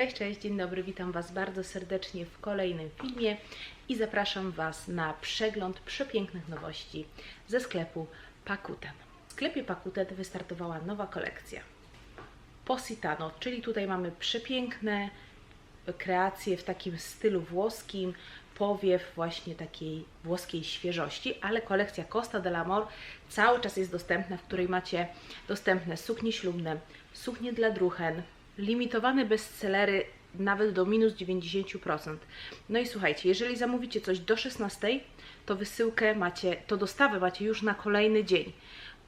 Cześć, cześć, dzień dobry, witam Was bardzo serdecznie w kolejnym filmie i zapraszam Was na przegląd przepięknych nowości ze sklepu Pakuten. W sklepie Pakuten wystartowała nowa kolekcja Positano, czyli tutaj mamy przepiękne kreacje w takim stylu włoskim, powiew właśnie takiej włoskiej świeżości, ale kolekcja Costa dell'Amor cały czas jest dostępna, w której macie dostępne suknie ślubne, suknie dla druhen, limitowane bestsellery nawet do minus 90%. No i słuchajcie, jeżeli zamówicie coś do 16, to wysyłkę macie, to dostawę macie już na kolejny dzień.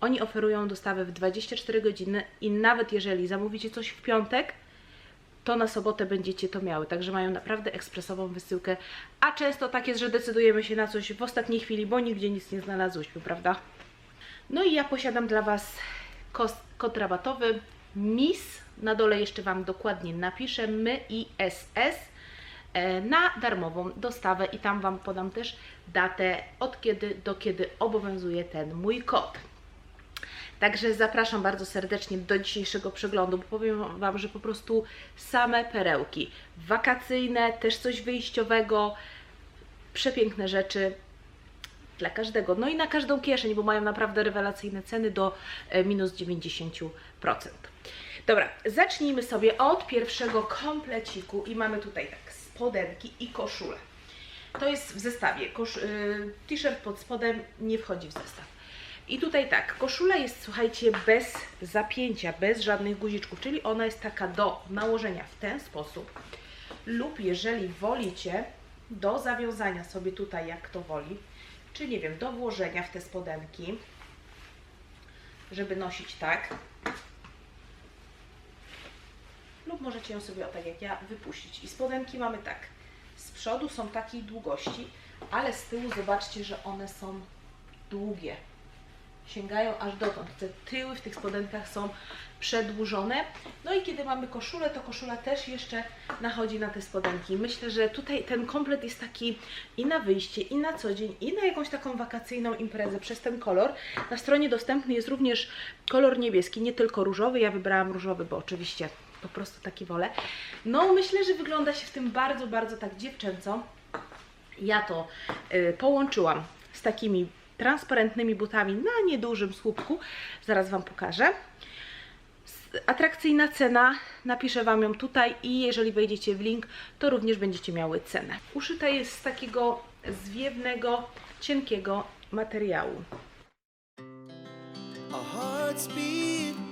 Oni oferują dostawę w 24 godziny i nawet jeżeli zamówicie coś w piątek, to na sobotę będziecie to miały. Także mają naprawdę ekspresową wysyłkę. A często tak jest, że decydujemy się na coś w ostatniej chwili, bo nigdzie nic nie znalazłyśmy, prawda? No i ja posiadam dla Was kod rabatowy MIS. Na dole jeszcze Wam dokładnie napiszę my i SS e, na darmową dostawę i tam Wam podam też datę od kiedy do kiedy obowiązuje ten mój kod. Także zapraszam bardzo serdecznie do dzisiejszego przeglądu, bo powiem Wam, że po prostu same perełki. Wakacyjne, też coś wyjściowego, przepiękne rzeczy dla każdego. No i na każdą kieszeń, bo mają naprawdę rewelacyjne ceny do e, minus 90%. Dobra, zacznijmy sobie od pierwszego kompleciku i mamy tutaj tak spodenki i koszulę. To jest w zestawie. Y, t-shirt pod spodem nie wchodzi w zestaw. I tutaj tak, koszula jest, słuchajcie, bez zapięcia, bez żadnych guziczków, czyli ona jest taka do nałożenia w ten sposób. Lub jeżeli wolicie, do zawiązania sobie tutaj, jak to woli, czy nie wiem, do włożenia w te spodenki, żeby nosić tak. Możecie ją sobie, tak jak ja, wypuścić. I spodenki mamy tak. Z przodu są takiej długości, ale z tyłu zobaczcie, że one są długie. Sięgają aż dotąd. Te tyły w tych spodenkach są przedłużone. No i kiedy mamy koszulę, to koszula też jeszcze nachodzi na te spodenki. Myślę, że tutaj ten komplet jest taki i na wyjście, i na co dzień, i na jakąś taką wakacyjną imprezę przez ten kolor. Na stronie dostępny jest również kolor niebieski, nie tylko różowy. Ja wybrałam różowy, bo oczywiście po prostu taki wolę. No myślę, że wygląda się w tym bardzo, bardzo tak dziewczęco. Ja to y, połączyłam z takimi transparentnymi butami na niedużym słupku. Zaraz Wam pokażę. Atrakcyjna cena, napiszę Wam ją tutaj i jeżeli wejdziecie w link, to również będziecie miały cenę. Uszyta jest z takiego zwiewnego, cienkiego materiału. Our hearts beat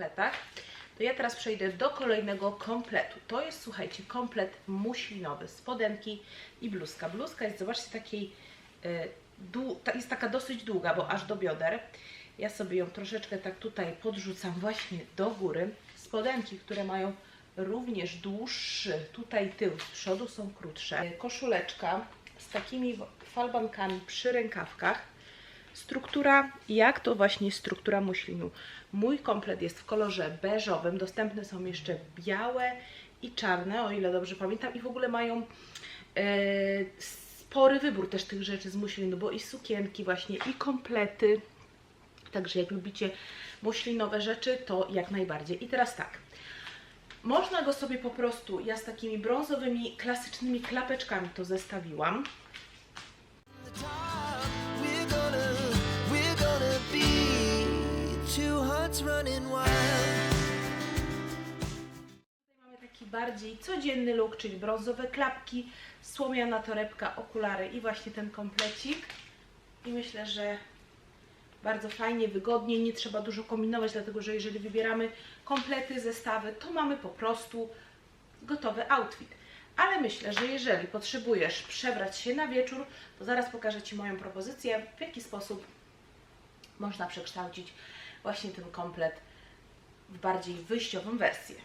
Kompletach. To ja teraz przejdę do kolejnego kompletu. To jest, słuchajcie, komplet muślinowy. Spodenki i bluzka. Bluzka jest, zobaczcie, takiej, ta, jest taka dosyć długa, bo aż do bioder. Ja sobie ją troszeczkę tak tutaj podrzucam właśnie do góry. Spodenki, które mają również dłuższy tutaj tył, z przodu są krótsze. Koszuleczka z takimi falbankami przy rękawkach. Struktura, jak to właśnie struktura muślinu. Mój komplet jest w kolorze beżowym, dostępne są jeszcze białe i czarne, o ile dobrze pamiętam, i w ogóle mają e, spory wybór też tych rzeczy z muślinu, bo i sukienki właśnie, i komplety. Także jak lubicie muślinowe rzeczy, to jak najbardziej. I teraz tak. Można go sobie po prostu, ja z takimi brązowymi, klasycznymi klapeczkami to zestawiłam. Hearts running wild. Mamy taki bardziej codzienny look, czyli brązowe klapki, słomiana torebka, okulary i właśnie ten komplecik. I myślę, że bardzo fajnie, wygodnie, nie trzeba dużo kombinować, dlatego że jeżeli wybieramy komplety, zestawy, to mamy po prostu gotowy outfit. Ale myślę, że jeżeli potrzebujesz przebrać się na wieczór, to zaraz pokażę Ci moją propozycję, w jaki sposób można przekształcić właśnie ten komplet w bardziej wyjściową wersję.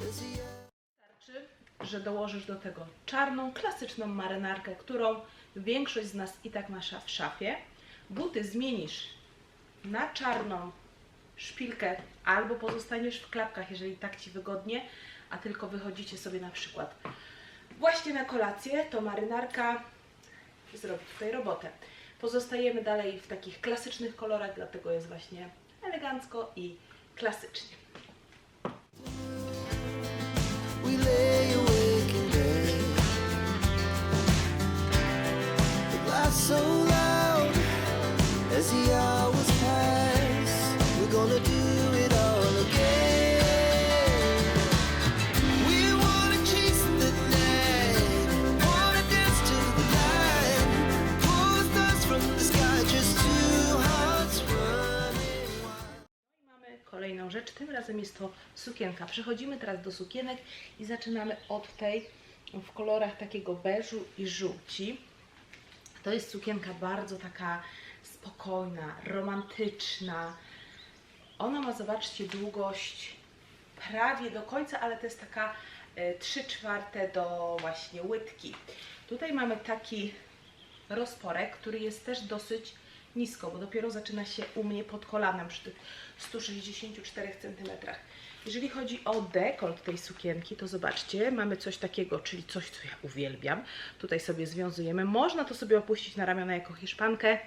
Wystarczy, że dołożysz do tego czarną, klasyczną marynarkę, którą większość z nas i tak ma w szafie. Buty zmienisz na czarną szpilkę albo pozostaniesz w klapkach, jeżeli tak Ci wygodnie, a tylko wychodzicie sobie na przykład właśnie na kolację, to marynarka zrobi tutaj robotę. Pozostajemy dalej w takich klasycznych kolorach, dlatego jest właśnie elegancko i klasycznie. So kolejną rzecz, tym razem jest to sukienka. Przechodzimy teraz do sukienek i zaczynamy od tej w kolorach takiego beżu i żółci. To jest sukienka bardzo taka spokojna, romantyczna. Ona ma, zobaczcie, długość prawie do końca, ale to jest taka e, 3 czwarte do właśnie łydki. Tutaj mamy taki rozporek, który jest też dosyć nisko, bo dopiero zaczyna się u mnie pod kolanem przy tych 164 cm. Jeżeli chodzi o dekolt tej sukienki, to zobaczcie, mamy coś takiego, czyli coś, co ja uwielbiam. Tutaj sobie związujemy. Można to sobie opuścić na ramiona jako hiszpankę.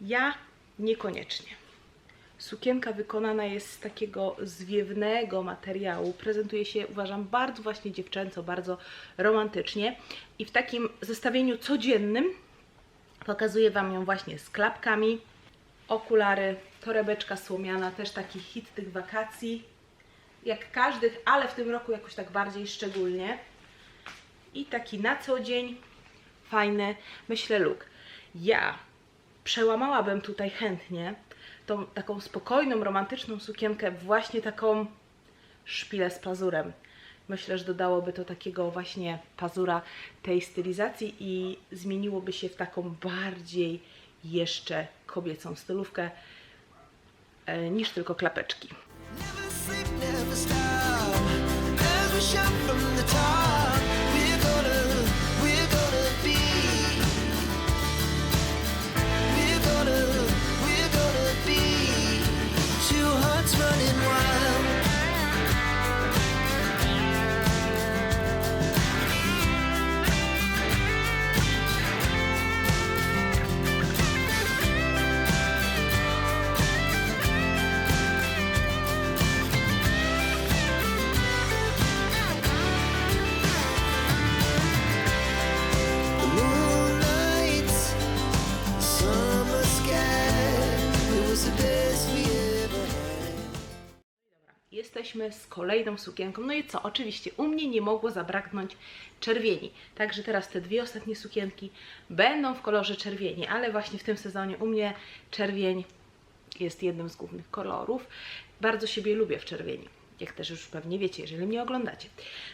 Ja niekoniecznie. Sukienka wykonana jest z takiego zwiewnego materiału. Prezentuje się, uważam, bardzo właśnie dziewczęco, bardzo romantycznie. I w takim zestawieniu codziennym pokazuję Wam ją właśnie z klapkami, okulary, torebeczka słomiana, też taki hit tych wakacji. Jak każdych, ale w tym roku jakoś tak bardziej szczególnie. I taki na co dzień fajny, myślę, look. Ja przełamałabym tutaj chętnie tą taką spokojną, romantyczną sukienkę właśnie taką szpilę z pazurem. Myślę, że dodałoby to takiego właśnie pazura tej stylizacji i zmieniłoby się w taką bardziej jeszcze kobiecą stylówkę e, niż tylko klapeczki. Never sleep, never Jesteśmy z kolejną sukienką. No i co? Oczywiście u mnie nie mogło zabraknąć czerwieni. Także teraz te dwie ostatnie sukienki będą w kolorze czerwieni, ale właśnie w tym sezonie u mnie czerwień jest jednym z głównych kolorów. Bardzo siebie lubię w czerwieni. Jak też już pewnie wiecie, jeżeli mnie oglądacie.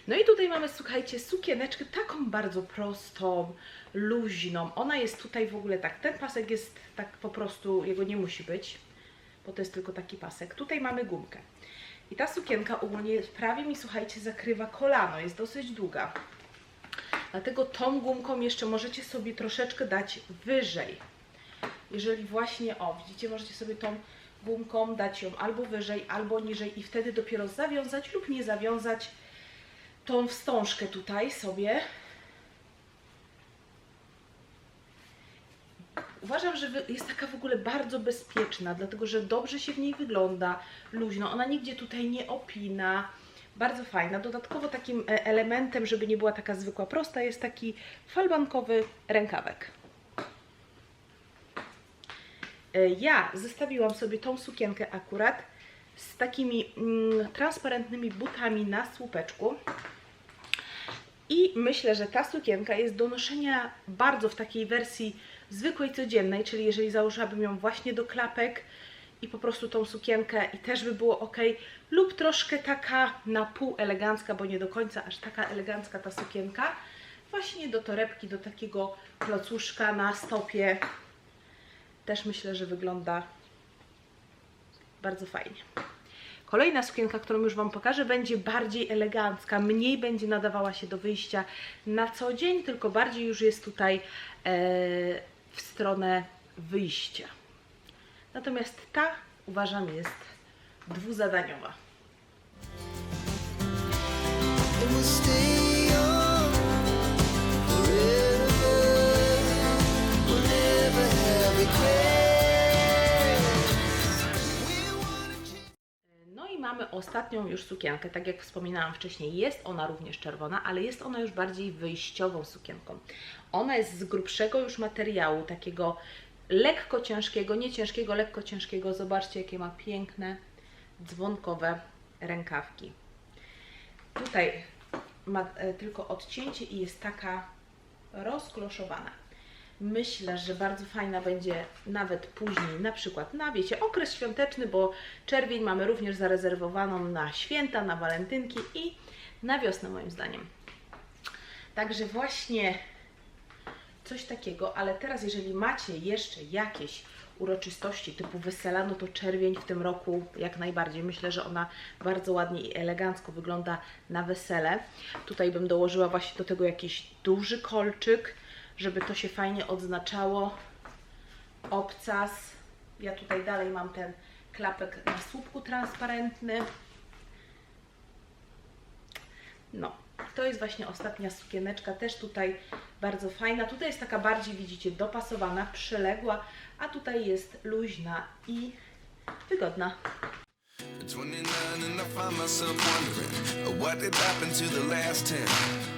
No i tutaj mamy, słuchajcie, sukieneczkę taką bardzo prostą, luźną. Ona jest tutaj w ogóle tak, ten pasek jest tak po prostu, jego nie musi być, bo to jest tylko taki pasek. Tutaj mamy gumkę. I ta sukienka ogólnie prawie mi, słuchajcie, zakrywa kolano, jest dosyć długa. Dlatego tą gumką jeszcze możecie sobie troszeczkę dać wyżej. Jeżeli właśnie, o, widzicie, możecie sobie tą gumką dać ją albo wyżej, albo niżej i wtedy dopiero zawiązać lub nie zawiązać tą wstążkę tutaj sobie. Uważam, że jest taka w ogóle bardzo bezpieczna, dlatego że dobrze się w niej wygląda, luźno, ona nigdzie tutaj nie opina, bardzo fajna. Dodatkowo takim e, elementem, żeby nie była taka zwykła prosta, jest taki falbankowy rękawek. E, Ja zestawiłam sobie tą sukienkę akurat z takimi mm, transparentnymi butami na słupeczku. I myślę, że ta sukienka jest do noszenia bardzo w takiej wersji zwykłej, codziennej, czyli jeżeli założyłabym ją właśnie do klapek i po prostu tą sukienkę i też by było ok, lub troszkę taka na pół elegancka, bo nie do końca aż taka elegancka ta sukienka, właśnie do torebki, do takiego klocuszka na stopie. Też myślę, że wygląda bardzo fajnie. Kolejna sukienka, którą już Wam pokażę, będzie bardziej elegancka, mniej będzie nadawała się do wyjścia na co dzień, tylko bardziej już jest tutaj e, w stronę wyjścia. Natomiast ta uważam jest dwuzadaniowa. And ostatnią już sukienkę, tak jak wspominałam wcześniej, jest ona również czerwona, ale jest ona już bardziej wyjściową sukienką. Ona jest z grubszego już materiału, takiego lekko ciężkiego, nie ciężkiego, lekko ciężkiego. Zobaczcie, jakie ma piękne, dzwonkowe rękawki. Tutaj ma e, tylko odcięcie i jest taka rozkloszowana. Myślę, że bardzo fajna będzie nawet później, na przykład na wiecie, okres świąteczny, bo czerwień mamy również zarezerwowaną na święta, na walentynki i na wiosnę moim zdaniem. Także właśnie coś takiego, ale teraz jeżeli macie jeszcze jakieś uroczystości typu wesela, no to czerwień w tym roku jak najbardziej. Myślę, że ona bardzo ładnie i elegancko wygląda na wesele. Tutaj bym dołożyła właśnie do tego jakiś duży kolczyk, żeby to się fajnie odznaczało. Obcas. Ja tutaj dalej mam ten klapek na słupku transparentny. No, to jest właśnie ostatnia sukieneczka, też tutaj bardzo fajna. Tutaj jest taka bardziej, widzicie, dopasowana, przyległa, a tutaj jest luźna i wygodna. 29 and I find myself wondering uh, what did happen to the last 10.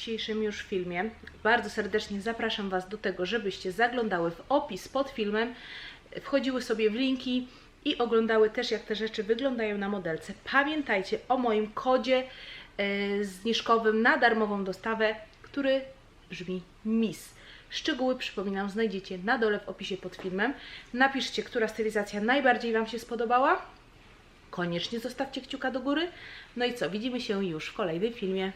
Dzisiejszym już filmie. Bardzo serdecznie zapraszam Was do tego, żebyście zaglądały w opis pod filmem, wchodziły sobie w linki i oglądały też, jak te rzeczy wyglądają na modelce. Pamiętajcie o moim kodzie e, zniżkowym na darmową dostawę, który brzmi MIS. Szczegóły, przypominam, znajdziecie na dole w opisie pod filmem. Napiszcie, która stylizacja najbardziej Wam się spodobała. Koniecznie zostawcie kciuka do góry. No i co, widzimy się już w kolejnym filmie.